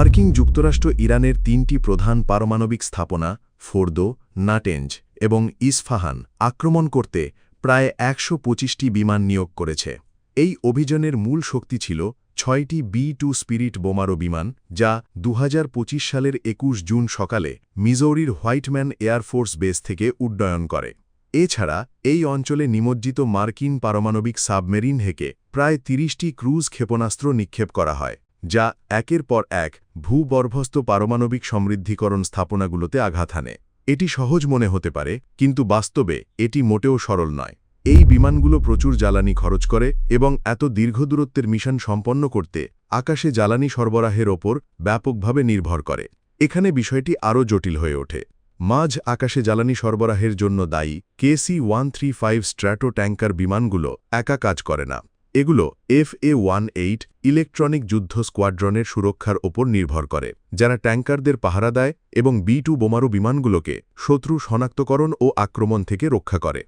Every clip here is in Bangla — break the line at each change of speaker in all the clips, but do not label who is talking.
মার্কিন যুক্তরাষ্ট্র ইরানের তিনটি প্রধান পারমাণবিক স্থাপনা, ফোর্দো, নাটেঞ্জ এবং ইসফাহান, আক্রমণ করতে প্রায় একশো পঁচিশটি বিমান নিয়োগ করেছে। এই অভিযানের মূল শক্তি ছিল ছয়টি বি টু স্পিরিট বোমারো বিমান, যা দুহাজার পঁচিশ সালের একুশ জুন সকালে মিজৌরির হোয়াইটম্যান এয়ারফোর্স বেস থেকে উড্ডয়ন করে। এছাড়া এই অঞ্চলে নিমজ্জিত মার্কিন পারমাণবিক সাবমেরিন হেকে প্রায় তিরিশটি ক্রুজ ক্ষেপণাস্ত্র নিক্ষেপ করা হয়। যা একের পর এক ভূগর্ভস্থ পারমাণবিক সমৃদ্ধিকরণ স্থাপনাগুলোতে আঘাত হানে। এটি সহজ মনে হতে পারে, কিন্তু বাস্তবে এটি মোটেও সরল নয়। এই বিমানগুলো প্রচুর জ্বালানি খরচ করে এবং এত দীর্ঘ দূরত্বের মিশন সম্পন্ন করতে আকাশে জ্বালানি সরবরাহের ওপর ব্যাপকভাবে নির্ভর করে। এখানে বিষয়টি আরও জটিল হয়ে ওঠে। মাঝ আকাশে জ্বালানি সরবরাহের জন্য দায়ী KC one three five Stratotanker বিমানগুলো একা কাজ করে না। এগুলো F A one eight electronic যুদ্ধ স্কোয়াড্রনের সুরক্ষার ওপর নির্ভর করে, যারা ট্যাঙ্কারদের পাহারা দেয় এবং বি টু বোমারু বিমানগুলোকে শত্রু শনাক্তকরণ ও আক্রমণ থেকে রক্ষা করে।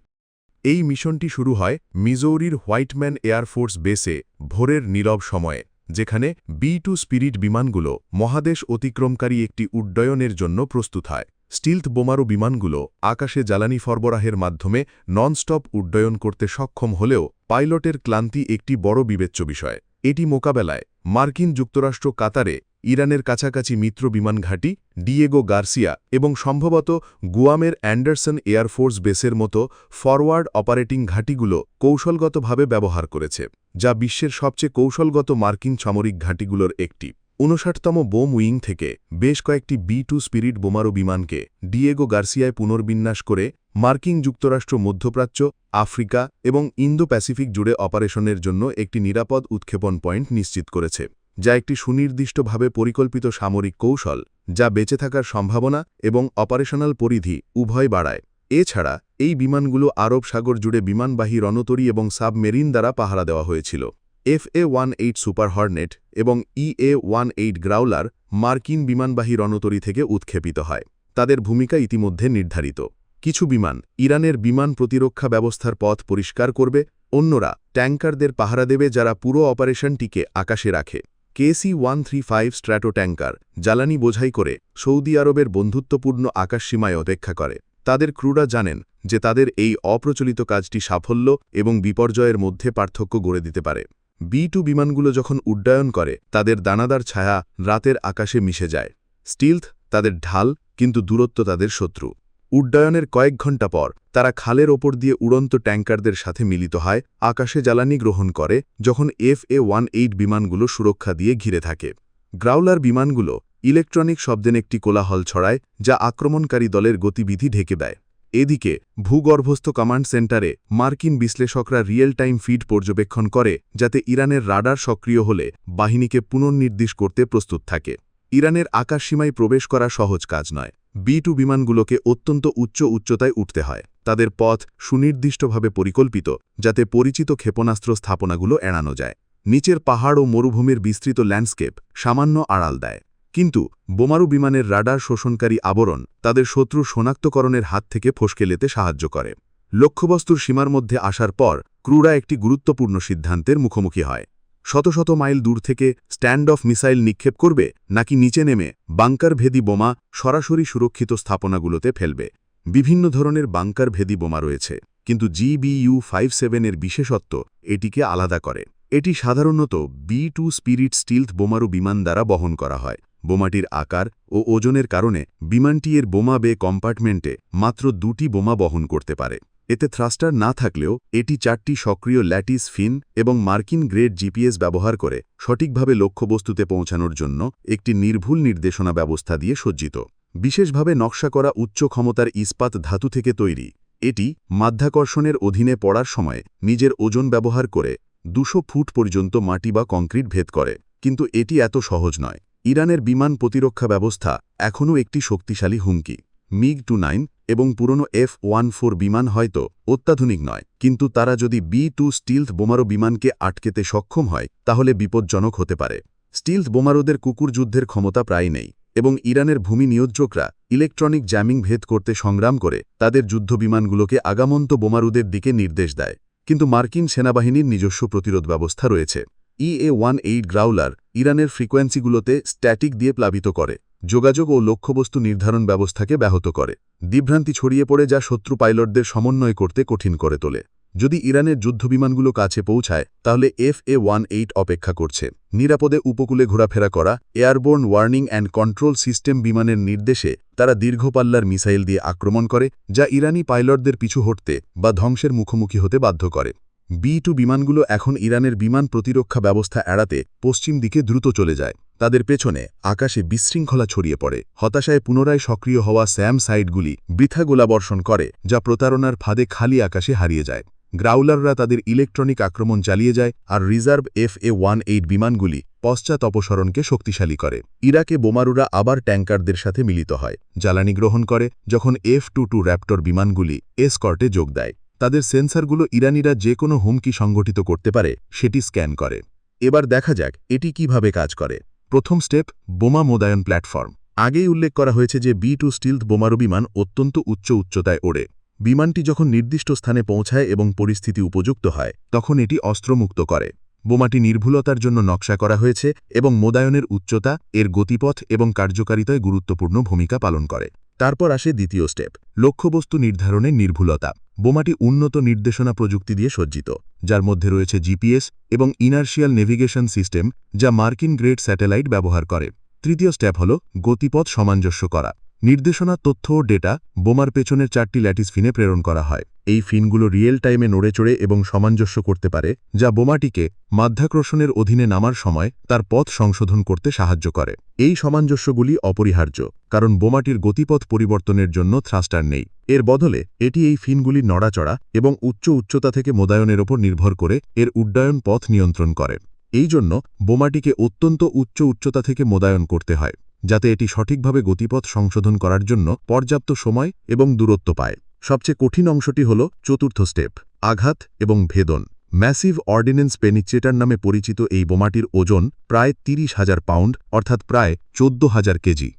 এই মিশনটি শুরু হয় মিজৌরির হোয়াইটম্যান এয়ারফোর্স বেসে ভোরের নীরব সময়ে, যেখানে বি টু স্পিরিট বিমানগুলো মহাদেশ অতিক্রমকারী একটি উড্ডয়নের জন্য প্রস্তুত হয়। স্টিলথ বোমারু বিমানগুলো আকাশে জ্বালানি সরবরাহের মাধ্যমে ননস্টপ উড্ডয়ন করতে সক্ষম হলেও পাইলটের ক্লান্তি একটি বড় বিবেচ্য বিষয়। এটি মোকাবেলায় মার্কিন যুক্তরাষ্ট্র কাতারে ইরানের কাছাকাছি মিত্র বিমান ঘাঁটি, ডিয়েগো গার্সিয়া এবং সম্ভবত গুয়ামের অ্যান্ডারসন এয়ারফোর্স বেসের মতো ফরওয়ার্ড অপারেটিং ঘাঁটিগুলো কৌশলগতভাবে ব্যবহার করেছে, যা বিশ্বের সবচেয়ে কৌশলগত মার্কিন সামরিক ঘাঁটিগুলোর একটি। ঊনষাটতম বোম উইং থেকে বেশ কয়েকটি বি টু স্পিরিট বোমারো বিমানকে ডিয়েগো গার্সিয়ায় পুনর্বিন্যাস করে মার্কিন যুক্তরাষ্ট্র, মধ্যপ্রাচ্য, আফ্রিকা এবং ইন্দো প্যাসিফিক জুড়ে অপারেশনের জন্য একটি নিরাপদ উৎক্ষেপণ পয়েন্ট নিশ্চিত করেছে, যা একটি সুনির্দিষ্টভাবে পরিকল্পিত সামরিক কৌশল যা বেঁচে থাকার সম্ভাবনা এবং অপারেশনাল পরিধি উভয় বাড়ায়। এছাড়া, এই বিমানগুলো আরব সাগর জুড়ে বিমানবাহী রণতরী এবং সাবমেরিন দ্বারা পাহারা দেওয়া হয়েছিল। F A one eight Super Hornet এবং ই এ ওয়ান এইট গ্রাউলার মার্কিন বিমানবাহী রণতরী থেকে উৎক্ষেপিত হয়। তাদের ভূমিকা ইতিমধ্যে নির্ধারিত। কিছু বিমান ইরানের বিমান প্রতিরক্ষা ব্যবস্থার পথ পরিষ্কার করবে, অন্যরা ট্যাঙ্কারদের পাহারা দেবে যারা পুরো অপারেশনটিকে আকাশে রাখে। KC one three five Stratotanker জ্বালানি বোঝাই করে সৌদি আরবের বন্ধুত্বপূর্ণ আকাশসীমায় অপেক্ষা করে। তাদের ক্রুরা জানেন যে তাদের এই অপ্রচলিত কাজটি সাফল্য এবং বিপর্যয়ের মধ্যে পার্থক্য গড়ে দিতে পারে। বি টু বিমানগুলো যখন উড্ডয়ন করে, তাদের দানাদার ছায়া রাতের আকাশে মিশে যায়। স্টিলথ তাদের ঢাল, কিন্তু দূরত্ব তাদের শত্রু। উড্ডয়নের কয়েক ঘণ্টা পর, তারা খালের ওপর দিয়ে উড়ন্ত ট্যাঙ্কারদের সাথে মিলিত হয়, আকাশে জ্বালানি গ্রহণ করে, যখন এফ এ ওয়ান এইট বিমানগুলো সুরক্ষা দিয়ে ঘিরে থাকে। গ্রাউলার বিমানগুলো ইলেকট্রনিক শব্দেন একটি কোলাহল ছড়ায়, যা আক্রমণকারী দলের গতিবিধি ঢেকে দেয়। এদিকে, ভূগর্ভস্থ কমান্ড সেন্টারে মার্কিন বিশ্লেষকরা রিয়েল টাইম ফিড পর্যবেক্ষণ করে, যাতে ইরানের রাডার সক্রিয় হলে বাহিনীকে পুনর্নির্দেশ করতে প্রস্তুত থাকে। ইরানের আকাশসীমায় প্রবেশ করা সহজ কাজ নয়। বি টু বিমানগুলোকে অত্যন্ত উচ্চ উচ্চতায় উঠতে হয়। তাদের পথ সুনির্দিষ্টভাবে পরিকল্পিত, যাতে পরিচিত ক্ষেপণাস্ত্র স্থাপনাগুলো এড়ানো যায়। নিচের পাহাড় ও মরুভূমির বিস্তৃত ল্যান্ডস্কেপ সামান্য আড়াল দেয়। কিন্তু বোমারু বিমানের রাডার শোষণকারী আবরণ তাদের শত্রু শনাক্তকরণের হাত থেকে ফসকে লেতে সাহায্য করে। লক্ষ্যবস্তুর সীমার মধ্যে আসার পর ক্রুরা একটি গুরুত্বপূর্ণ সিদ্ধান্তের মুখোমুখি হয়। শত শত মাইল দূর থেকে স্ট্যান্ড অফ মিসাইল নিক্ষেপ করবে নাকি নিচে নেমে বাংকার ভেদি বোমা সরাসরি সুরক্ষিত স্থাপনাগুলোতে ফেলবে। বিভিন্ন ধরনের বাংকার ভেদি বোমা রয়েছে, কিন্তু জিবিইউ ফাইভ সেভেনের বিশেষত্ব এটিকে আলাদা করে। এটি সাধারণত বি টু স্পিরিট স্টিলথ বোমারু বিমান দ্বারা বহন করা হয়। বোমাটির আকার ও ওজনের কারণে বিমানটি এর বোমা বে কম্পার্টমেন্টে মাত্র দুটি বোমা বহন করতে পারে। এতে থ্রাস্টার না থাকলেও এটি চারটি সক্রিয় ল্যাটিস ফিন এবং মার্কিন গ্রেড জিপিএস ব্যবহার করে সঠিকভাবে লক্ষ্যবস্তুতে পৌঁছানোর জন্য একটি নির্ভুল নির্দেশনা ব্যবস্থা দিয়ে সজ্জিত। বিশেষভাবে নকশা করা উচ্চ ক্ষমতার ইস্পাত ধাতু থেকে তৈরি। এটি মাধ্যাকর্ষণের অধীনে পড়ার সময় নিজের ওজন ব্যবহার করে দুশো ফুট পর্যন্ত মাটি বা কংক্রিট ভেদ করে। কিন্তু এটি এত সহজ নয়। ইরানের বিমান প্রতিরক্ষা ব্যবস্থা এখনও একটি শক্তিশালী হুমকি। মিগ টু নাইন এবং পুরনো এফ ওয়ান ফোর বিমান হয়তো অত্যাধুনিক নয়, কিন্তু তারা যদি বি টু স্টিলথ বোমারো বিমানকে আটকেতে সক্ষম হয়, তাহলে বিপজ্জনক হতে পারে। স্টিলথ বোমারোদের কুকুর যুদ্ধের ক্ষমতা প্রায় নেই, এবং ইরানের ভূমি নিয়োজকরা ইলেকট্রনিক জ্যামিং ভেদ করতে সংগ্রাম করে তাদের যুদ্ধবিমানগুলোকে আগামন্ত বোমারুদের দিকে নির্দেশ দেয়। কিন্তু মার্কিন সেনাবাহিনীর নিজস্ব প্রতিরোধ ব্যবস্থা রয়েছে। ইএ ওয়ান এইট গ্রাউলার
ইরানের ফ্রিকোয়েন্সিগুলোতে স্ট্যাটিক দিয়ে প্লাবিত করে, যোগাযোগ ও লক্ষ্যবস্তু নির্ধারণ ব্যবস্থাকে ব্যাহত করে। বিভ্রান্তি ছড়িয়ে পড়ে যা শত্রু পাইলটদের সমন্বয় করতে কঠিন করে তোলে। যদি ইরানের যুদ্ধবিমানগুলো কাছে পৌঁছায়, তাহলে এফ এ ওয়ান এইট অপেক্ষা করছে। নিরাপদে উপকূলে ঘোরাফেরা করা, airborne warning and control system বিমানের নির্দেশে তারা দীর্ঘপাল্লার মিসাইল দিয়ে আক্রমণ করে, যা ইরানি পাইলটদের পিছু হটতে বা ধ্বংসের মুখোমুখি হতে বাধ্য করে। বি টু বিমানগুলো এখন ইরানের বিমান প্রতিরক্ষা ব্যবস্থা এড়াতে পশ্চিম দিকে দ্রুত চলে যায়। তাদের পেছনে আকাশে বিশৃঙ্খলা ছড়িয়ে পড়ে। হতাশায় পুনরায় সক্রিয় হওয়া স্যাম সাইটগুলি বৃথা গোলাবর্ষণ করে, যা প্রতারণার ফাঁদে খালি আকাশে হারিয়ে যায়। গ্রাউলাররা তাদের ইলেকট্রনিক আক্রমণ চালিয়ে যায় আর reserve F A one eight বিমানগুলি পশ্চাৎ অপসরণকে শক্তিশালী করে। ইরাকে বোমারুরা আবার ট্যাঙ্কারদের সাথে মিলিত হয়। জ্বালানি গ্রহণ করে, যখন এফ টু টু র্যাপ্টর বিমানগুলি এসকর্টে যোগ দেয়। তাদের সেন্সারগুলো ইরানিরা যে কোনো হুমকি সংগঠিত করতে পারে, সেটি স্ক্যান করে। এবার দেখা যাক, এটি কীভাবে কাজ করে। প্রথম স্টেপ, বোমা মোদায়ন প্ল্যাটফর্ম। আগেই উল্লেখ করা হয়েছে যে বি টু স্টিলথ বোমারু বিমান অত্যন্ত উচ্চ উচ্চতায় ওড়ে। বিমানটি যখন নির্দিষ্ট স্থানে পৌঁছায় এবং পরিস্থিতি উপযুক্ত হয়, তখন এটি অস্ত্রমুক্ত করে। বোমাটি নির্ভুলতার জন্য নকশা করা হয়েছে এবং মোদায়নের উচ্চতা, এর গতিপথ এবং কার্যকারিতায় গুরুত্বপূর্ণ ভূমিকা পালন করে। তারপর আসে দ্বিতীয় স্টেপ, লক্ষ্যবস্তু নির্ধারণের নির্ভুলতা। বোমাটি উন্নত নির্দেশনা প্রযুক্তি দিয়ে সজ্জিত, যার মধ্যে রয়েছে জিপিএস এবং ইনার্শিয়াল নেভিগেশন সিস্টেম, যা মার্কিন গ্রেড স্যাটেলাইট ব্যবহার করে। তৃতীয় স্টেপ হল গতিপথ সামঞ্জস্য করা। নির্দেশনা, তথ্য ও ডেটা বোমার পেছনের চারটি ল্যাটিস ফিনে প্রেরণ করা হয়। এই ফিনগুলো রিয়েল টাইমে নড়েচড়ে এবং সামঞ্জস্য করতে পারে, যা বোমাটিকে মাধ্যাকর্ষণের অধীনে নামার সময় তার পথ সংশোধন করতে সাহায্য করে। এই সামঞ্জস্যগুলি অপরিহার্য, কারণ বোমাটির গতিপথ পরিবর্তনের জন্য থ্রাস্টার নেই। এর বদলে, এটি এই ফিনগুলির নড়াচড়া এবং উচ্চ উচ্চতা থেকে মোদায়নের ওপর নির্ভর করে এর উড্ডয়ন পথ নিয়ন্ত্রণ করে। এই জন্য বোমাটিকে অত্যন্ত উচ্চ উচ্চতা থেকে মোদায়ন করতে হয়। যাতে এটি সঠিকভাবে গতিপথ সংশোধন করার জন্য পর্যাপ্ত সময় এবং দূরত্ব পায়। সবচেয়ে কঠিন অংশটি হল চতুর্থ স্টেপ, আঘাত এবং ভেদন। ম্যাসিভ অর্ডিন্যান্স পেনিচেটার নামে পরিচিত এই বোমাটির ওজন প্রায় তিরিশ হাজার পাউন্ড, অর্থাৎ প্রায় চোদ্দ হাজার কেজি।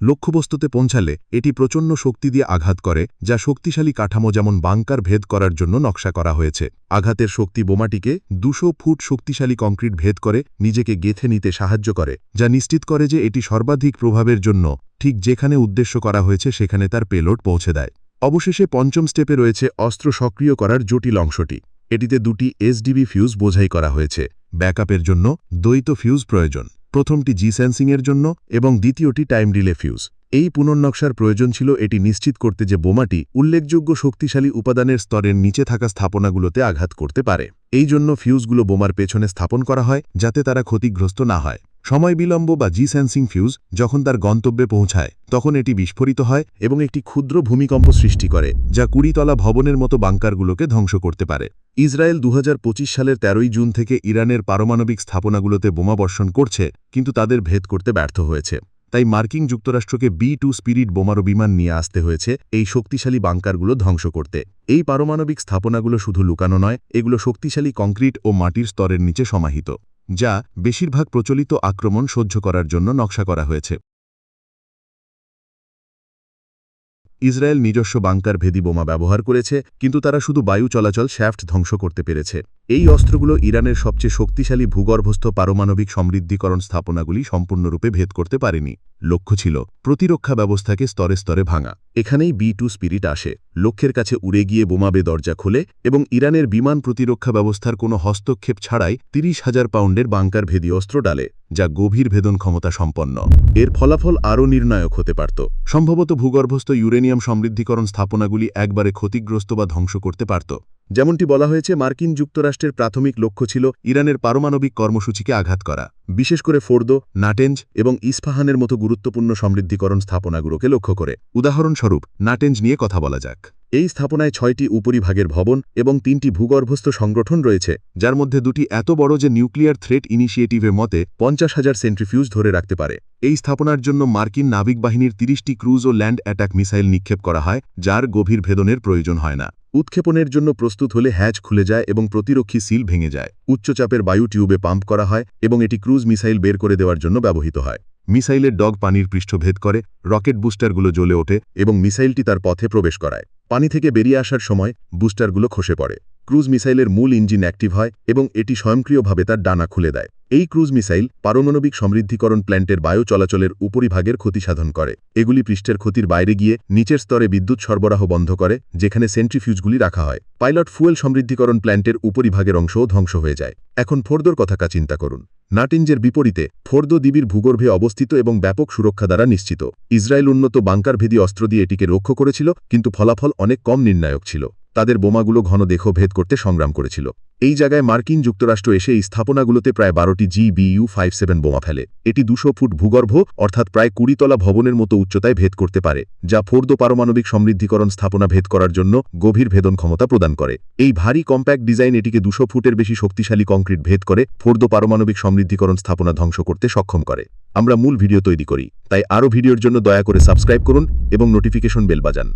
লক্ষ্যবস্তুতে পৌঁছালে এটি প্রচণ্ড শক্তি দিয়ে আঘাত করে, যা শক্তিশালী কাঠামো যেমন বাংকার ভেদ করার জন্য নকশা করা হয়েছে। আঘাতের শক্তি বোমাটিকে দুশো ফুট শক্তিশালী কংক্রিট ভেদ করে নিজেকে গেথে নিতে সাহায্য করে, যা নিশ্চিত করে যে এটি সর্বাধিক প্রভাবের জন্য, ঠিক যেখানে উদ্দেশ্য করা হয়েছে সেখানে তার পেলোড পৌঁছে দেয়। অবশেষে পঞ্চম স্টেপে রয়েছে অস্ত্র সক্রিয় করার জটিল অংশটি। এটিতে দুটি এসডিবি ফিউজ বোঝাই করা হয়েছে। ব্যাকআপের জন্য দ্বৈত ফিউজ প্রয়োজন। প্রথমটি জি সেন্সিংয়ের জন্য এবং দ্বিতীয়টি টাইম ডিলে ফিউজ এই পুনর্নকশার প্রয়োজন ছিল এটি নিশ্চিত করতে যে বোমাটি উল্লেখযোগ্য শক্তিশালী উপাদানের স্তরের নিচে থাকা স্থাপনাগুলোতে আঘাত করতে পারে। এই জন্য ফিউজগুলো বোমার পেছনে স্থাপন করা হয়, যাতে তারা ক্ষতিগ্রস্ত না হয়। সময় বিলম্ব বা জি সেন্সিং ফিউজ যখন তার গন্তব্যে পৌঁছায়, তখন এটি বিস্ফোরিত হয় এবং একটি ক্ষুদ্র ভূমিকম্প সৃষ্টি করে, যা কুড়িতলা ভবনের মতো বাংকারগুলোকে ধ্বংস করতে পারে। ইসরায়েল দুহাজার পঁচিশ সালের ১৩ই জুন থেকে ইরানের পারমাণবিক স্থাপনাগুলোতে বোমাবর্ষণ করছে, কিন্তু তাদের ভেদ করতে ব্যর্থ হয়েছে। তাই মার্কিন যুক্তরাষ্ট্রকে বি টু স্পিরিট বোমারো বিমান নিয়ে আসতে হয়েছে এই শক্তিশালী বাংকারগুলো ধ্বংস করতে। এই পারমাণবিক স্থাপনাগুলো শুধু লুকানো নয়, এগুলো শক্তিশালী কংক্রিট ও মাটির স্তরের নিচে সমাহিত, যা বেশিরভাগ প্রচলিত আক্রমণ সহ্য করার জন্য নকশা করা হয়েছে। ইসরায়েল নিজস্ব বাংকার ভেদি বোমা ব্যবহার করেছে, কিন্তু তারা শুধু বায়ু চলাচল শ্যাফট ধ্বংস করতে পেরেছে। এই অস্ত্রগুলো ইরানের সবচেয়ে শক্তিশালী ভূগর্ভস্থ পারমাণবিক সমৃদ্ধিকরণ স্থাপনাগুলি সম্পূর্ণরূপে ভেদ করতে পারেনি। লক্ষ্য ছিল, প্রতিরক্ষা ব্যবস্থাকে স্তরে স্তরে ভাঙা। এখানেই বি টু স্পিরিট আসে। লক্ষ্যের কাছে উড়ে গিয়ে বোমাবে দরজা খোলে এবং ইরানের বিমান প্রতিরক্ষা ব্যবস্থার কোনো হস্তক্ষেপ ছাড়াই তিরিশ হাজার পাউন্ডের বাংকার ভেদি অস্ত্র ডালে, যা গভীর ভেদন ক্ষমতা সম্পন্ন। এর ফলাফল আরও নির্ণায়ক হতে পারত। সম্ভবত ভূগর্ভস্থ ইউরেনিয়াম সমৃদ্ধিকরণ স্থাপনাগুলি একবারে ক্ষতিগ্রস্ত বা ধ্বংস করতে পারত। যেমনটি বলা হয়েছে, মার্কিন যুক্তরাষ্ট্রের প্রাথমিক লক্ষ্য ছিল ইরানের পারমাণবিক কর্মসূচিকে আঘাত করা, বিশেষ করে ফোর্দো, নাটেঞ্জ এবং ইস্পাহানের মতো গুরুত্বপূর্ণ সমৃদ্ধিকরণ স্থাপনাগুলোকে লক্ষ্য করে। উদাহরণস্বরূপ, নাটেঞ্জ নিয়ে কথা বলা যাক। এই স্থাপনায় ছয়টি উপরিভাগের ভবন এবং তিনটি ভূগর্ভস্থ সংগঠন রয়েছে, যার মধ্যে দুটি এত বড় যে নিউক্লিয়ার থ্রেট ইনিশিয়েটিভের মতে পঞ্চাশ হাজার সেন্ট্রিফিউজ ধরে রাখতে পারে। এই স্থাপনার জন্য মার্কিন নাবিক বাহিনীর তিরিশটি ক্রুজ ও ল্যান্ড অ্যাটাক মিসাইল নিক্ষেপ করা হয়, যার গভীর ভেদনের প্রয়োজন হয় না। উৎক্ষেপণের জন্য প্রস্তুত হলে হ্যাচ খুলে যায় এবং প্রতিরক্ষী সিল ভেঙে যায়। উচ্চচাপের বায়ু টিউবে পাম্প করা হয় এবং এটি ক্রুজ মিসাইল বের করে দেওয়ার জন্য ব্যবহৃত হয়। মিসাইলের ডগ পানির পৃষ্ঠভেদ করে, রকেট বুস্টারগুলো জ্বলে ওঠে এবং মিসাইলটি তার পথে প্রবেশ করায়। পানি থেকে বেরিয়ে আসার সময় বুস্টারগুলো খসে পড়ে। ক্রুজ মিসাইলের মূল ইঞ্জিন অ্যাক্টিভ হয় এবং এটি স্বয়ংক্রিয়ভাবে তার ডানা খুলে দেয়। এই ক্রুজ মিসাইল পারমাণবিক সমৃদ্ধিকরণ প্ল্যান্টের বায়ু চলাচলের উপরিভাগের ক্ষতি সাধন করে। এগুলি পৃষ্ঠের ক্ষতির বাইরে গিয়ে নিচের স্তরে বিদ্যুৎ সরবরাহ বন্ধ করে, যেখানে সেন্ট্রিফিউজগুলি রাখা হয়। পাইলট ফুয়েল সমৃদ্ধিকরণ প্ল্যান্টের উপরিভাগের অংশও ধ্বংস হয়ে যায়। এখন ফোর্দোর কথা কা চিন্তা করুন। নাটিঞ্জের বিপরীতে, ফোর্দো দ্বীপের ভূগর্ভে অবস্থিত এবং ব্যাপক সুরক্ষা দ্বারা নিশ্চিত। ইসরায়েল উন্নত বাংকারভেদী অস্ত্র দিয়ে এটিকে রক্ষ করেছিল, কিন্তু ফলাফল অনেক কম নির্ণায়ক ছিল। তাদের বোমাগুলো ঘন দেহ ভেদ করতে সংগ্রাম করেছিল। এই জায়গায় মার্কিন যুক্তরাষ্ট্র এসে এই স্থাপনাগুলোতে প্রায় বারোটি জি বিইউ ফাইভ সেভেন বোমা ফেলে। এটি দুশো ফুট ভূগর্ভ, অর্থাৎ প্রায় কুড়িতলা ভবনের মতো উচ্চতায় ভেদ করতে পারে, যা ফোর্দ পারমাণবিক সমৃদ্ধিকরণ স্থাপনা ভেদ করার জন্য গভীর ভেদন ক্ষমতা প্রদান করে। এই ভারী কম্প্যাক্ট ডিজাইন এটিকে দুশো ফুটের বেশি শক্তিশালী কংক্রিট ভেদ করে ফোর্দ পারমাণবিক সমৃদ্ধিকরণ স্থাপনা ধ্বংস করতে সক্ষম করে। আমরা মূল ভিডিও তৈরি করি, তাই আরও ভিডিওর জন্য দয়া করে সাবস্ক্রাইব করুন এবং নোটিফিকেশন বেল বাজান।